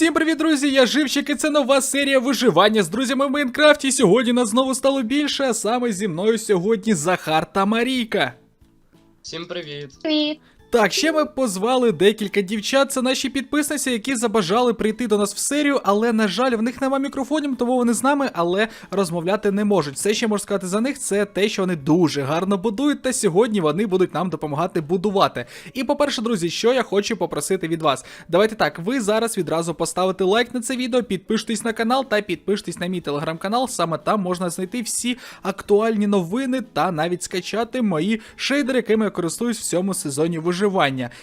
Всім привіт, друзі! Я Живчик, і це нова серія виживання з друзями в Майнкрафті. Сьогодні нас знову стало більше, а саме зі мною сьогодні Захар та Марійка. Всім привіт. Привіт. Так, ще ми позвали декілька дівчат. Це наші підписниці, які забажали прийти до нас в серію, але на жаль, в них нема мікрофонів, тому вони з нами, але розмовляти не можуть. Все, що можу сказати за них, це те, що вони дуже гарно будують, та сьогодні вони будуть нам допомагати будувати. І по-перше, друзі, що я хочу попросити від вас. Давайте так, ви зараз відразу поставите лайк на це відео, підпишитесь на канал та підпишитесь на мій телеграм-канал. Саме там можна знайти всі актуальні новини та навіть скачати мої шейдери, якими я користуюсь в цьому сезоні виживання.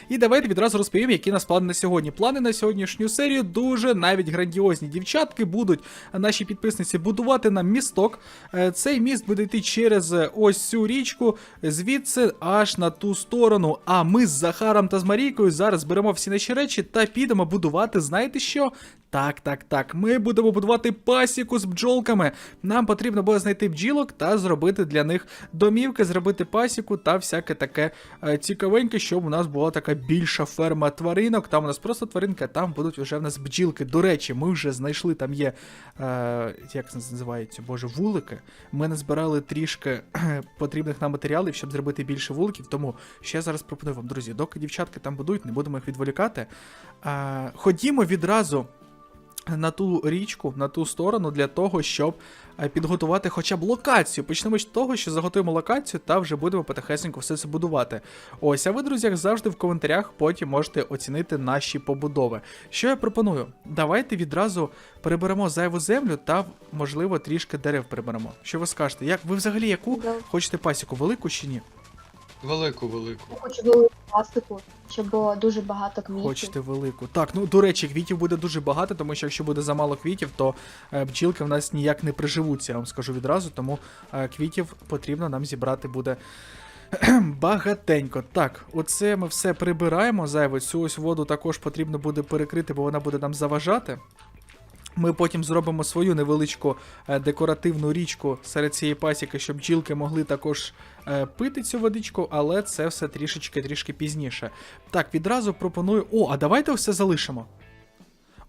І давайте відразу розповім, які нас плани на сьогодні. Плани на сьогоднішню серію дуже навіть грандіозні. Дівчатки будуть наші підписниці будувати нам місток. Е, Цей міст буде йти через ось цю річку, звідси аж на ту сторону. А ми з Захаром та з Марійкою зараз беремо всі наші речі та підемо будувати. Знаєте що? Так, так, так. Ми будемо будувати пасіку з бджолками. Нам потрібно буде знайти бджілок та зробити для них домівки, зробити пасіку та всяке таке е, цікавеньке, щоб у нас була така більша ферма тваринок. Там у нас просто тваринки, а там будуть вже в нас бджілки. До речі, ми вже знайшли там є. Е, як це називається? Боже, вулики. Ми назбирали трішки потрібних нам матеріалів, щоб зробити більше вуликів. Тому ще зараз пропоную вам, друзі, доки дівчатки там будують, не будемо їх відволікати. Е, ходімо відразу на ту річку, на ту сторону, для того, щоб е, підготувати хоча б локацію. Почнемо з того, що заготуємо локацію та вже будемо потихесенько все це будувати. Ось, а ви, друзі, як завжди, в коментарях потім можете оцінити наші побудови. Що я пропоную? Давайте відразу переберемо зайву землю та, можливо, трішки дерев приберемо. Що ви скажете? Як ви взагалі яку хочете пасіку, велику чи ні? Велику, велику. Я хочу велику пластику, щоб було дуже багато квітів. Хочете велику. Так, ну до речі, квітів буде дуже багато, тому що якщо буде замало квітів, то е, бджілки в нас ніяк не приживуться, я вам скажу відразу, тому е, квітів потрібно нам зібрати буде. Багатенько. Так, оце ми все прибираємо зайве. Цю ось воду також потрібно буде перекрити, бо вона буде нам заважати. Ми потім зробимо свою невеличку е, декоративну річку серед цієї пасіки, щоб бджілки могли також е, пити цю водичку, але це все трішечки трішки пізніше. Так, відразу пропоную. О, а давайте все залишимо.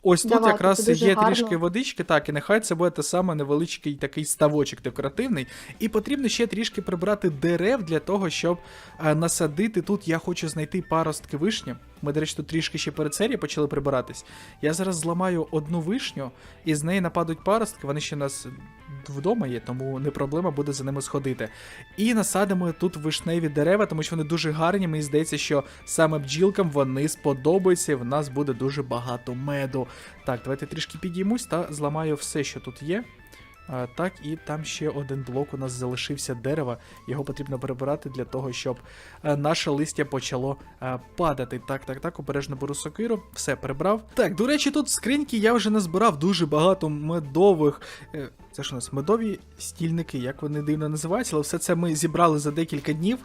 Ось тут Давайте, якраз є гарно. трішки водички, так, і нехай це буде те саме невеличкий такий ставочок декоративний. І потрібно ще трішки прибрати дерев для того, щоб е, насадити. Тут я хочу знайти паростки вишні. Ми, до речі, трішки ще перед серією почали прибиратись. Я зараз зламаю одну вишню, і з неї нападуть паростки. Вони ще у нас вдома є, тому не проблема буде за ними сходити. І насадимо тут вишневі дерева, тому що вони дуже гарні. Мені здається, що саме бджілкам вони сподобаються, і в нас буде дуже багато меду. Так, давайте трішки підіймусь та зламаю все, що тут є. Так, і там ще один блок у нас залишився дерева. Його потрібно перебирати для того, щоб е, наше листя почало е, падати. Так, так, так, обережно беру сокиру, все прибрав. Так, до речі, тут скриньки я вже назбирав дуже багато медових. е, Це ж у нас медові стільники, як вони дивно називаються, але все це ми зібрали за декілька днів.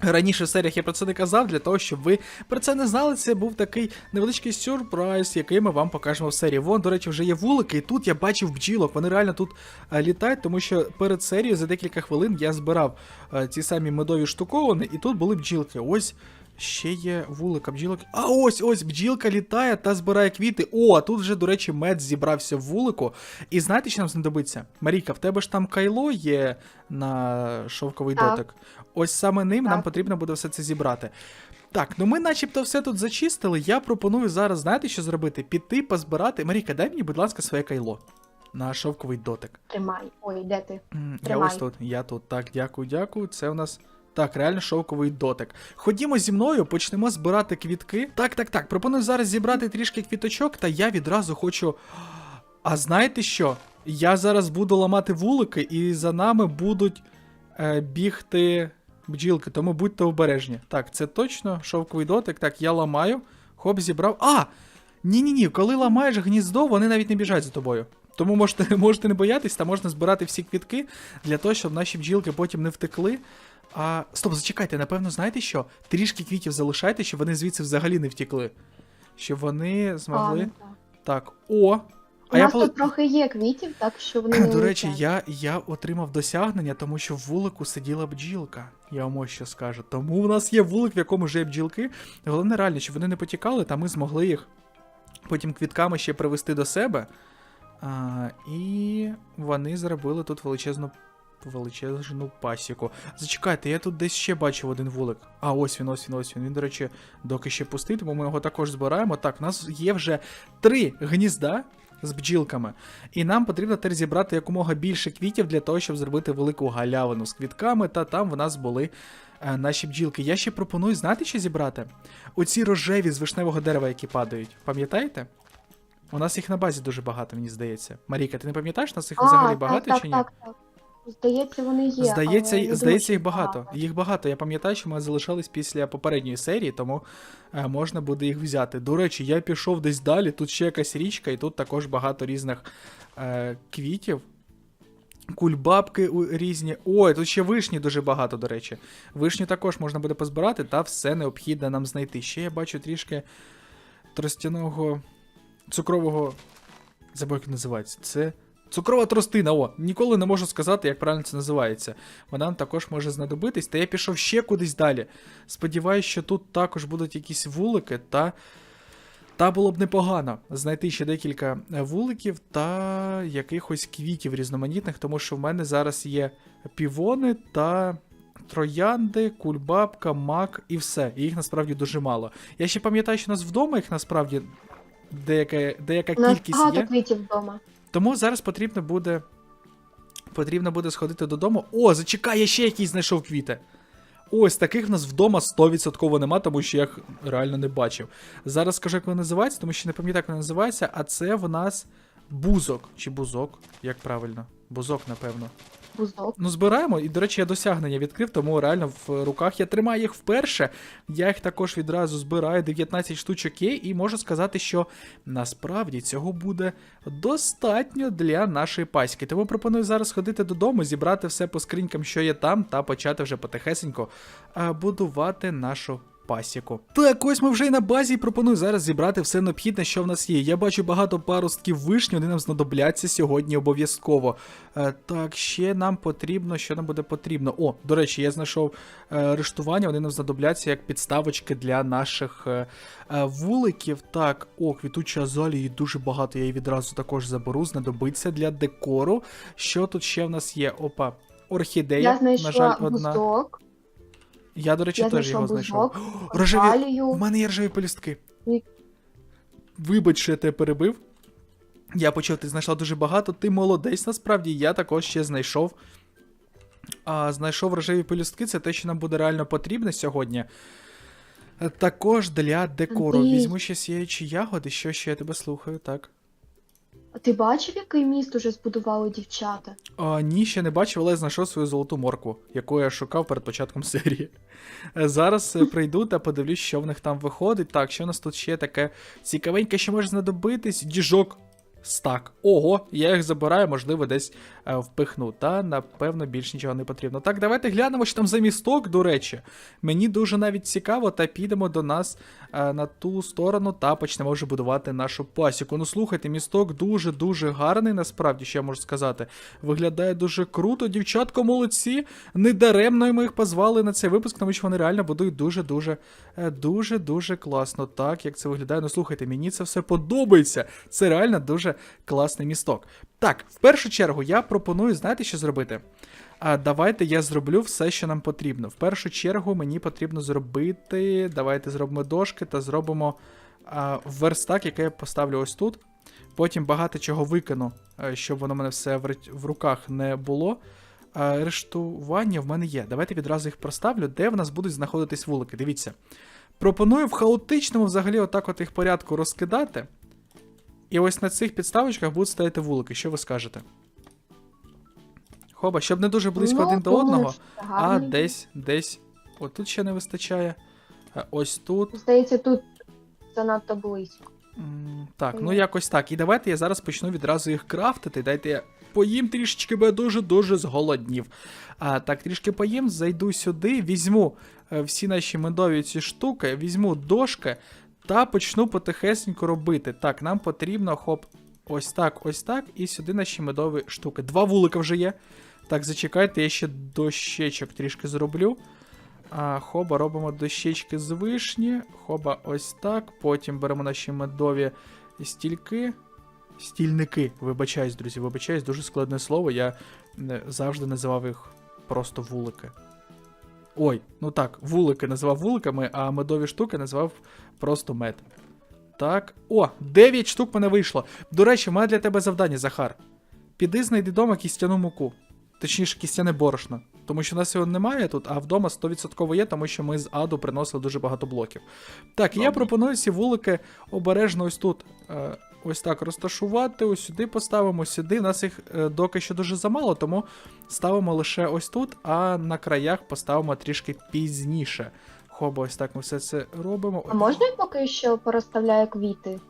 Раніше в серіях я про це не казав, для того, щоб ви про це не знали. Це був такий невеличкий сюрприз, який ми вам покажемо в серії. Вон, до речі, вже є вулики, і тут я бачив бджілок. Вони реально тут е, літають, тому що перед серією за декілька хвилин я збирав е, ці самі медові штуковини, і тут були бджілки. Ось. Ще є вулика бджілок. А ось ось бджілка літає та збирає квіти. О, а тут вже, до речі, мед зібрався в вулику. І знаєте, що нам знадобиться? Марійка, в тебе ж там кайло є на шовковий Так. дотик. Ось саме ним нам потрібно буде все це зібрати. Так, ну ми начебто все тут зачистили. Я пропоную зараз, знаєте, що зробити? Піти позбирати. Марійка, дай мені, будь ласка, своє кайло. На шовковий дотик. Тримай. Ой, де ти? Я Тримай. ось тут, я тут. Так, дякую, дякую. Це у нас. Так, реально шовковий дотик. Ходімо зі мною, почнемо збирати квітки. Так, так, так. Пропоную зараз зібрати трішки квіточок, та я відразу хочу. А знаєте що? Я зараз буду ламати вулики, і за нами будуть е, бігти бджілки, тому будьте обережні. Так, це точно шовковий дотик. Так, я ламаю. Хоп, зібрав. А! Ні-ні-ні, коли ламаєш гніздо, вони навіть не біжать за тобою. Тому можете, можете не боятись, та можна збирати всі квітки для того, щоб наші бджілки потім не втекли. А. Стоп, зачекайте, напевно, знаєте що? Трішки квітів залишайте, щоб вони звідси взагалі не втекли. Щоб вони змогли. А, так. Так, о! У я нас поле- тут трохи є квітів, так що вони не До речі, летять. я, я отримав досягнення, тому що в вулику сиділа бджілка. Я вам ось що скажу. Тому у нас є вулик, в якому вже є бджілки. Головне реально, щоб вони не потікали, та ми змогли їх потім квітками ще привести до себе. А, і вони зробили тут величезну величезну пасіку. Зачекайте, я тут десь ще бачив один вулик. А, ось він, ось він, ось він. Він, до речі, доки ще пустий, тому ми його також збираємо. Так, у нас є вже три гнізда з бджілками. І нам потрібно тепер зібрати якомога більше квітів для того, щоб зробити велику галявину з квітками, та там в нас були е, наші бджілки. Я ще пропоную, знаєте, що зібрати? Оці рожеві з вишневого дерева, які падають. Пам'ятаєте? У нас їх на базі дуже багато, мені здається. Марійка, ти не пам'ятаєш, у нас їх взагалі багато так, чи ні? так, так. Здається, вони є. Здається, але я здається, думаю, що їх багато. Їх багато. Я пам'ятаю, що ми залишались після попередньої серії, тому е, можна буде їх взяти. До речі, я пішов десь далі, тут ще якась річка, і тут також багато різних е, квітів. Кульбабки у- різні. Ой, тут ще вишні дуже багато, до речі. Вишню також можна буде позбирати, та все необхідне нам знайти. Ще я бачу трішки тростяного цукрового. Забув, як називається. Це цукрова тростина. О, ніколи не можу сказати, як правильно це називається. Вона також може знадобитись. Та я пішов ще кудись далі. Сподіваюсь, що тут також будуть якісь вулики, та. Та було б непогано знайти ще декілька е, вуликів та якихось квітів різноманітних, тому що в мене зараз є півони та троянди, кульбабка, мак і все. І їх насправді дуже мало. Я ще пам'ятаю, що у нас вдома їх насправді деяка, деяка У нас кількість багато є. квітів вдома. Тому зараз потрібно буде. Потрібно буде сходити додому. О, зачекай, я ще якийсь знайшов квіти. Ось таких в нас вдома 100% нема, тому що я їх реально не бачив. Зараз скажу, як вони називаються, тому що не пам'ятаю, як вони називаються, а це в нас бузок. Чи бузок, як правильно? Бузок, напевно. Бузок. Ну, збираємо, і, до речі, я досягнення відкрив, тому реально в руках я тримаю їх вперше. Я їх також відразу збираю, 19 штучок є, і можу сказати, що насправді цього буде достатньо для нашої паськи. Тому пропоную зараз ходити додому, зібрати все по скринькам, що є там, та почати вже потихесенько будувати нашу. Пасіку. Так, ось ми вже і на базі і пропоную зараз зібрати все необхідне, що в нас є. Я бачу багато паростків вишні, вони нам знадобляться сьогодні обов'язково. Е, так, ще нам потрібно, що нам буде потрібно. О, до речі, я знайшов е, рештування, вони нам знадобляться як підставочки для наших е, е, вуликів. Так, о, квітуча азалії дуже багато, я її відразу також заберу, знадобиться для декору. Що тут ще в нас є? Опа, орхідея, Я на жаль, одна. Я, до речі, я теж його знайшов. О, Рожеві, у мене є рожеві полістки. Ні. Вибач, що я тебе перебив. Я почув, ти знайшла дуже багато. Ти молодець, насправді, я також ще знайшов. А, знайшов рожеві пелюстки, це те, що нам буде реально потрібно сьогодні. Також для декору. Візьму ще сіячі ягоди, що ще я тебе слухаю, так. Ти бачив, який міст уже збудували дівчата? А, ні, ще не бачив, але знайшов свою золоту моркву, яку я шукав перед початком серії. Е, Зараз е, прийду та подивлюсь, що в них там виходить. Так, що у нас тут ще таке цікавеньке, що може знадобитись? Діжок. Стак. Ого, я їх забираю, можливо, десь е, впихну. Та напевно більш нічого не потрібно. Так, давайте глянемо, що там за місток, до речі. Мені дуже навіть цікаво, та підемо до нас е, на ту сторону та почнемо вже будувати нашу пасіку. Ну слухайте, місток дуже-дуже гарний, насправді, що я можу сказати. Виглядає дуже круто. Дівчатко, молодці. Недаремно ми їх позвали на цей випуск, тому що вони реально будують дуже-дуже е, дуже-дуже класно. Так, як це виглядає. Ну слухайте, мені це все подобається. Це реально дуже класний місток. Так, в першу чергу я пропоную, знаєте, що зробити? А давайте я зроблю все, що нам потрібно. В першу чергу мені потрібно зробити. Давайте зробимо дошки та зробимо а, верстак, який я поставлю ось тут. Потім багато чого викину, е, щоб воно в мене все в руках не було. А, рештування в мене є. Давайте відразу їх проставлю, де в нас будуть знаходитись вулики. Дивіться. Пропоную в хаотичному взагалі отак от їх порядку розкидати. І ось на цих підставочках будуть стояти вулики. Що ви скажете? Хоба, щоб не дуже близько Ну, один до одного, а десь, десь. Отут ще не вистачає. А Ось тут. Здається, тут занадто близько. Так, ну якось так. І давайте я зараз почну відразу їх крафтити. Дайте я поїм трішечки, бо я дуже-дуже зголоднів. А так, трішки поїм, зайду сюди, візьму е, всі наші медові ці штуки, візьму дошки та почну потихесенько робити. Так, нам потрібно хоп, ось так, ось так, і сюди наші медові штуки. Два вулика вже є. Так, зачекайте, я ще дощечок трішки зроблю. А, хоба, робимо дощечки з вишні. Хоба, ось так. Потім беремо наші медові стільки. Стільники. Вибачаюсь, друзі, вибачаюсь, дуже складне слово. Я завжди називав їх просто вулики. Ой, ну так, вулики називав вуликами, а медові штуки називав просто мед. Так. О, 9 штук мене вийшло. До речі, маю для тебе завдання, Захар. Піди знайди дома кістяну муку. Точніше, кістяне борошно. Тому що у нас його немає тут, а вдома 100% є, тому що ми з аду приносили дуже багато блоків. Так, і я пропоную ці вулики обережно ось тут. Е, ось так розташувати, ось сюди поставимо, сюди. У нас їх е, доки що дуже замало, тому ставимо лише ось тут, а на краях поставимо трішки пізніше. Хоба, ось так ми все це робимо. А можна я поки що порозставляю квіти?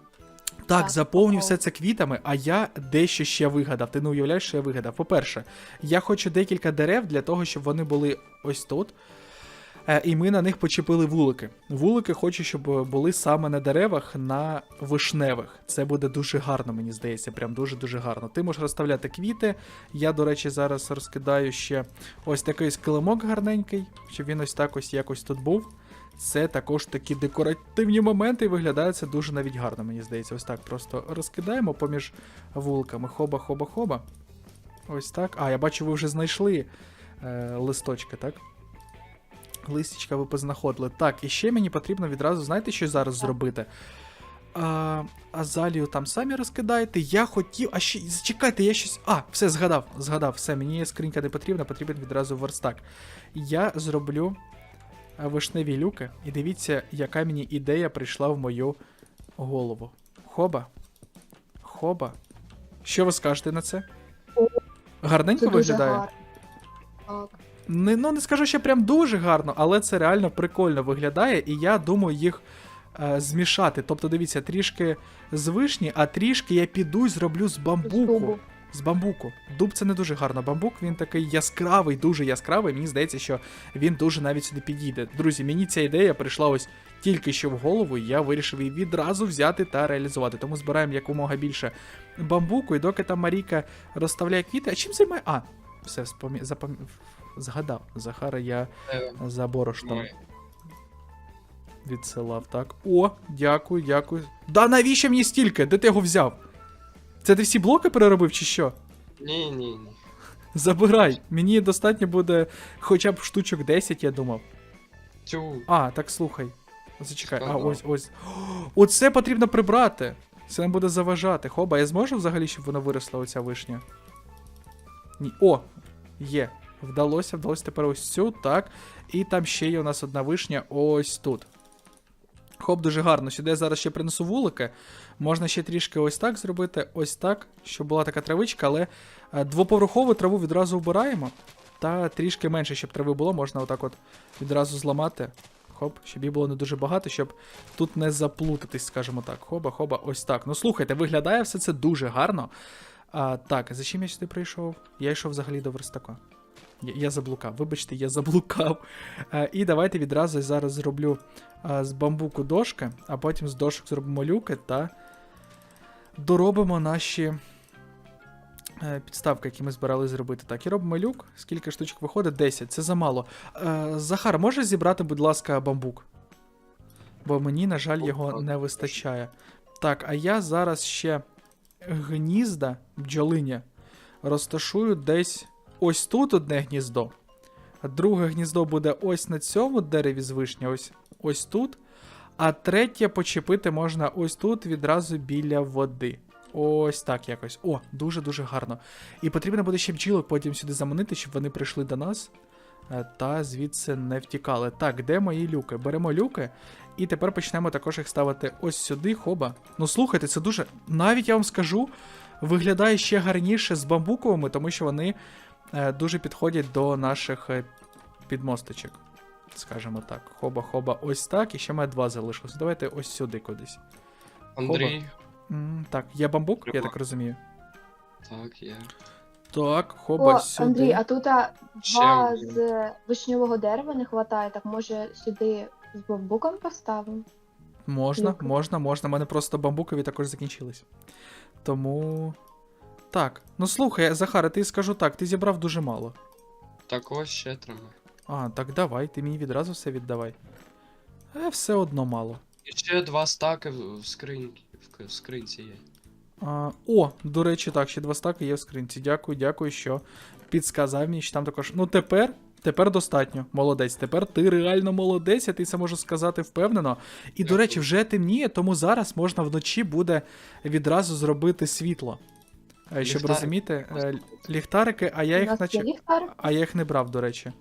Так, Так, заповню все це квітами, а я дещо ще вигадав. Ти не уявляєш, що я вигадав. По-перше, я хочу декілька дерев для того, щоб вони були ось тут. Е, І ми на них почепили вулики. Вулики хочу, щоб були саме на деревах, на вишневих. Це буде дуже гарно, мені здається, прям дуже-дуже гарно. Ти можеш розставляти квіти. Я, до речі, зараз розкидаю ще ось такий килимок гарненький, щоб він ось так ось якось тут був. Це також такі декоративні моменти, і виглядає дуже навіть гарно, мені здається. Ось так просто розкидаємо поміж вулками. Хоба, хоба, хоба. Ось так. А, я бачу, ви вже знайшли е, листочки, так? Листічка ви познаходили. Так, і ще мені потрібно відразу, знаєте, що зараз зробити? А, Азалію там самі розкидаєте. Я хотів. А ще. Зачекайте, я щось. А, все, згадав, згадав, все, мені скринька не потрібна, потрібен відразу верстак. Я зроблю вишневі люки, і дивіться, яка мені ідея прийшла в мою голову. Хоба. Хоба. Що ви скажете на це? Гарненько виглядає? Так. Не, ну не скажу, що прям дуже гарно, але це реально прикольно виглядає, і я думаю їх е, змішати. Тобто, дивіться, трішки з вишні, а трішки я піду і зроблю з бамбуку. З бамбуку. Дуб це не дуже гарно. Бамбук він такий яскравий, дуже яскравий. Мені здається, що він дуже навіть сюди підійде. Друзі, мені ця ідея прийшла ось тільки що в голову, і я вирішив її відразу взяти та реалізувати. Тому збираємо якомога більше бамбуку, і доки там Маріка розставляє квіти. А чим займає? А, все, спомі... запам... згадав. Захара я Е, за борошном відсилав. Так. О, дякую, дякую. Да навіщо мені стільки? Де ти його взяв? Це ти всі блоки переробив чи що? Ні, ні, ні. Забирай. Мені достатньо буде хоча б штучок 10, я думав. Тю. А, так слухай. Зачекай. А, ось, ось. О, Оце потрібно прибрати. Це нам буде заважати. Хоба, я зможу взагалі, щоб воно виросла оця вишня? Ні. О! Є. Вдалося, вдалося тепер ось цю, так. І там ще є у нас одна вишня ось тут. Хоп, дуже гарно. Сюди я зараз ще принесу вулики. Можна ще трішки ось так зробити, ось так, щоб була така травичка, але е, двоповерхову траву відразу вбираємо. Та трішки менше, щоб трави було, можна отак от відразу зламати. Хоп, щоб її було не дуже багато, щоб тут не заплутатись, скажімо так. Хоба, хоба, ось так. Ну слухайте, виглядає все це дуже гарно. А, так, за чим я сюди прийшов? Я йшов взагалі до верстака. Я, я заблукав, вибачте, я заблукав. А, і давайте відразу зараз зроблю а, з бамбуку дошки, а потім з дошок зробимо люки та доробимо наші е, підставки, які ми збирали зробити. Так, і робимо люк. Скільки штучок виходить? 10. Це замало. Е, Захар, можеш зібрати, будь ласка, бамбук? Бо мені, на жаль, його не вистачає. Так, а я зараз ще гнізда бджолині розташую десь ось тут одне гніздо. Друге гніздо буде ось на цьому дереві з вишні, ось, ось тут. А третє почепити можна ось тут відразу біля води. Ось так якось. О, дуже-дуже гарно. І потрібно буде ще бджілок потім сюди заманити, щоб вони прийшли до нас е, та звідси не втікали. Так, де мої люки? Беремо люки, і тепер почнемо також їх ставити ось сюди, хоба. Ну слухайте, це дуже. Навіть я вам скажу, виглядає ще гарніше з бамбуковими, тому що вони дуже підходять до наших е, підмосточок. Скажімо так. Хоба-хоба, ось так. І ще має два залишилось. Давайте ось сюди кудись. Андрій. М, так, є бамбук, я так розумію. Так, є. Так, хоба О, сюди. Андрій, а тут а, два з вишневого дерева не вистачає, так може сюди з бамбуком поставимо? Можна, Люки. можна, можна. У мене просто бамбукові також закінчились. Тому. Так. Ну слухай, Захаре, ти скажу так, ти зібрав дуже мало. Так ось ще тримай. А, так давай, ти мені відразу все віддавай. Е, все одно мало. І ще два стаки в в скриньки. в скринці є. А, о, до речі, так, ще два стаки є в скринці. Дякую, дякую, що підсказав мені, що там також. Ну тепер. Тепер достатньо, молодець. Тепер ти реально молодець, я ти це можу сказати впевнено. І, до речі, вже темніє, тому зараз можна вночі буде відразу зробити світло. Щоб Ліхтарик. розуміти, е, ліхтарики, а я У їх нас наче. ліхтар. А я їх не брав, до речі.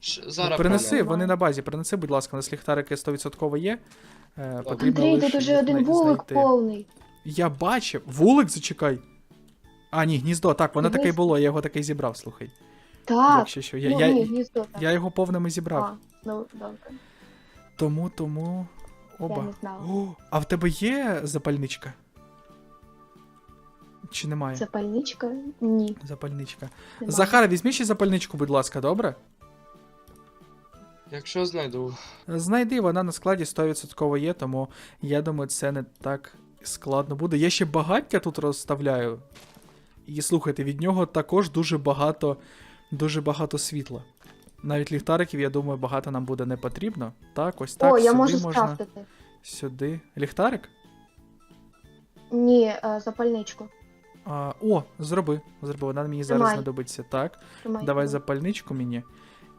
Ш- Зараз принеси, вони на базі, принеси, будь ласка, у нас ліхтарики 100% є. Е, потрібно Андрій, лише тут уже їх один знай- вулик знайти. повний. Я бачив. Вулик зачекай. А, ні, гніздо. Так, воно таке й було, я його таке й зібрав, слухай. Так. Якщо що. Я, ну, я, ні, гніздо так. я його повними зібрав. А, ну, добре. Тому, тому. Оба. Я не знала. О, а в тебе є запальничка? Чи немає? Запальничка? Ні. Запальничка. немає. Захара, візьми ще запальничку, будь ласка, добре? Якщо знайду. Знайди, вона на складі 100% є, тому я думаю, це не так складно буде. Я ще багаття тут розставляю. І слухайте, від нього також дуже багато, дуже багато світла. Навіть ліхтариків, я думаю, багато нам буде не потрібно. Так, ось так. О, я сюди можу можна. скрафтити. Сюди. Ліхтарик? Ні, е, запальничку. А, о, зроби. Зроби, вона мені зараз Тримай. знадобиться. Так. Тримай, Давай запальничку мені.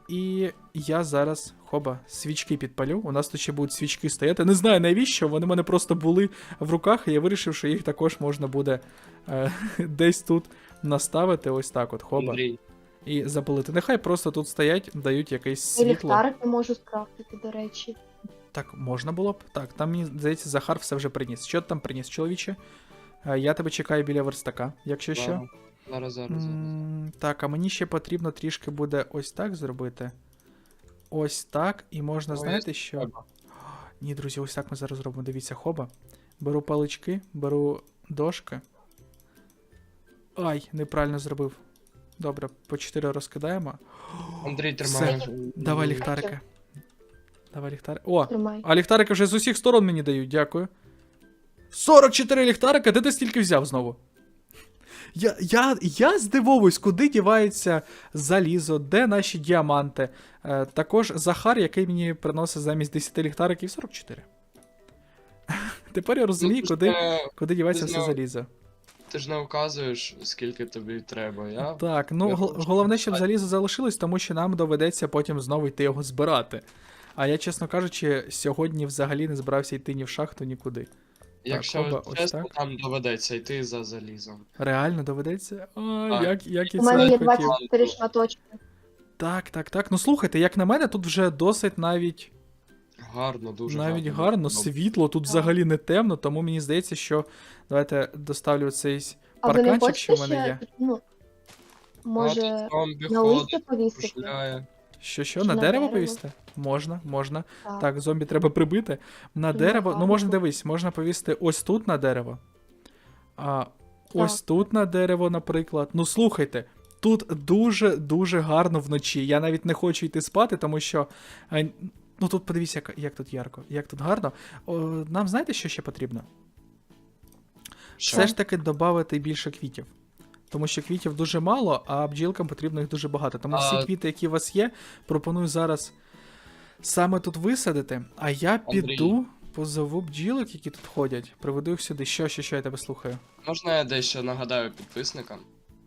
І я зараз, хоба, свічки підпалю. У нас тут ще будуть свічки стояти. Не знаю навіщо, вони в мене просто були в руках, і я вирішив, що їх також можна буде е, десь тут наставити. Ось так от, хоба. Андрій. І запалити. Нехай просто тут стоять, дають якесь світло. ліхтарики можу скрафтити, до речі. Так, можна було б. Так, там мені здається, Захар все вже приніс. Що ти там приніс, чоловіче? Е, Я тебе чекаю біля верстака, якщо що. Зараз, зараз, зараз. М, Так, а мені ще потрібно трішки буде ось так зробити. Ось так, і можна, Ой, знаєте що? Треба. Ні, друзі, ось так ми зараз робимо. Дивіться, хоба. Беру палички, беру дошки. Ай, неправильно зробив. Добре, по 4 розкидаємо. Андрій Все. тримає. Давай ліхтарики. Давай ліхтарики. О! Тримай. А ліхтарики вже з усіх сторон мені дають, дякую. 44 ліхтарика, де ти стільки взяв знову? Я, я, я здивовуюсь, куди дівається залізо, де наші діаманти. Е, також Захар, який мені приносить замість 10 ліхтариків 44. Тепер я розумію, Ну, куди, не- куди дівається ти все знав. залізо. Ти ж не вказуєш, скільки тобі треба. Я Так, ну я гол- головне, щоб залізо залишилось, тому що нам доведеться потім знову йти його збирати. А я, чесно кажучи, сьогодні взагалі не збирався йти ні в шахту, нікуди. Якщо хоба, ось чесно, так. там доведеться йти за залізом. Реально доведеться? А, Так. як, як і У це мене не є хотів. 24 шматочки. Так, так, так. Ну слухайте, як на мене, тут вже досить навіть, Гарно, дуже навіть гарно. гарно, світло, тут Так. взагалі не темно, тому мені здається, що давайте доставлю цей А ви не парканчик, що хочете в мене є. ну, може, на листя повісити? пошляє. Що, що, на на дерево дерево? повісти? Можна, можна. Так. Так, зомбі треба прибити. На дерево, ну можна дивись, можна повісти ось тут на дерево. А ось Так. тут на дерево, наприклад. Ну слухайте, тут дуже-дуже гарно вночі. Я навіть не хочу йти спати, тому що. Ну тут подивіться, як, як тут ярко, як тут гарно. О, нам знаєте, що ще потрібно? Що? Все ж таки додати більше квітів. Тому що квітів дуже мало, а бджілкам потрібно їх дуже багато. Тому всі А- квіти, які у вас є, пропоную зараз саме тут висадити. А я Андрій. піду позову бджілок, які тут ходять, приведу їх сюди. Що, що, що я тебе слухаю? Можна я дещо нагадаю підписникам?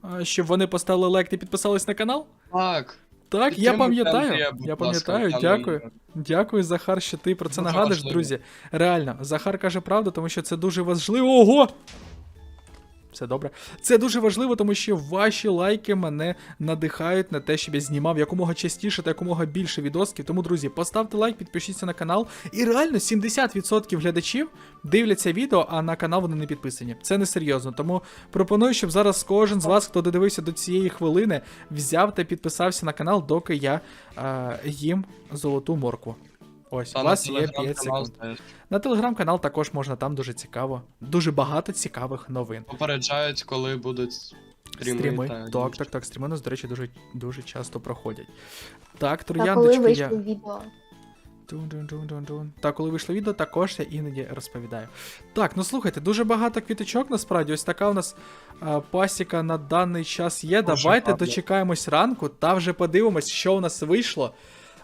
А, щоб вони поставили лайк і підписались на канал? Так. Так, я пам'ятаю. Я пам'ятаю, дякую. Дякую, Захар, що ти про це нагадуєш, важливо. друзі. Реально, Захар каже правду, тому що це дуже важливо. Ого! Все добре. Це дуже важливо, тому що ваші лайки мене надихають на те, щоб я знімав якомога частіше та якомога більше відосків. Тому, друзі, поставте лайк, підпишіться на канал. І реально 70% глядачів дивляться відео, а на канал вони не підписані. Це не серйозно. Тому пропоную, щоб зараз кожен з вас, хто додивився до цієї хвилини, взяв та підписався на канал, доки я е, їм золоту моркву. Ось, Та у на вас є 5 телеграм-канал секунд. На телеграм-канал також можна, там дуже цікаво. Дуже багато цікавих новин. Попереджають, коли будуть стріми. Стріми. та Так, так, так. Стріми у нас, до речі, дуже, дуже часто проходять. Так, Та коли трояндочки вийшло я. відео? Дун-дун-дун-дун-дун. Так, коли вийшло відео, також я іноді розповідаю. Так, ну слухайте, дуже багато квіточок насправді. Ось така у нас а, пасіка на даний час є. Дуже Давайте гарно. дочекаємось ранку та вже подивимось, що у нас вийшло.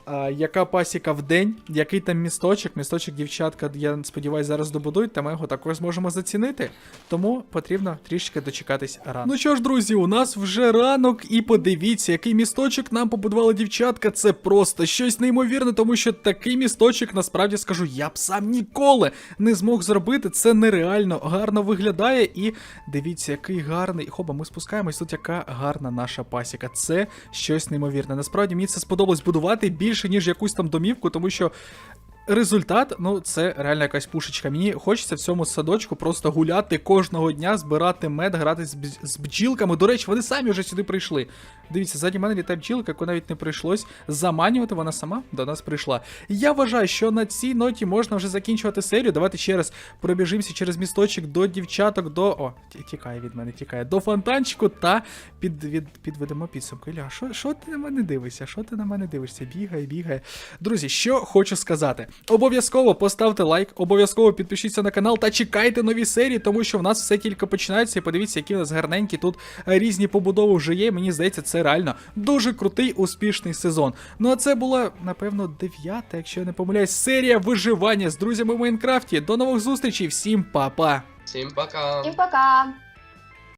А, яка пасіка в день, який там місточок. Місточок дівчатка, я сподіваюся, зараз добудують, та ми його також зможемо зацінити. Тому потрібно трішки дочекатись рано. Ну що ж, друзі, у нас вже ранок, і подивіться, який місточок нам побудували дівчатка. Це просто щось неймовірне, тому що такий місточок, насправді скажу, я б сам ніколи не змог зробити. Це нереально гарно виглядає. І дивіться, який гарний. Хоба, ми спускаємось. Тут яка гарна наша пасіка. Це щось неймовірне. Насправді мені це сподобалось будувати більше, ніж якусь там домівку, тому що. Результат, ну це реально якась пушечка. Мені хочеться в цьому садочку просто гуляти кожного дня, збирати мед, грати з, з бджілками. До речі, вони самі вже сюди прийшли. Дивіться, ззаді мене літає бджілка, яку навіть не прийшлось заманювати, вона сама до нас прийшла. Я вважаю, що на цій ноті можна вже закінчувати серію. Давайте ще раз пробіжимося через місточок до дівчаток, до. О, тікає від мене, тікає. До фонтанчику та під, від, підведемо підсумку. Що, що ти на мене дивишся? Що ти на мене дивишся? Бігає, бігає. Друзі, що хочу сказати. Обов'язково поставте лайк, обов'язково підпишіться на канал та чекайте нові серії, тому що в нас все тільки починається. І подивіться, які в нас гарненькі тут е, різні побудови вже є. Мені здається, це реально дуже крутий, успішний сезон. Ну а це була, напевно, дев'ята, якщо я не помиляюсь, серія виживання з друзями в Майнкрафті. До нових зустрічей, всім па-па! Всім пока! І пока!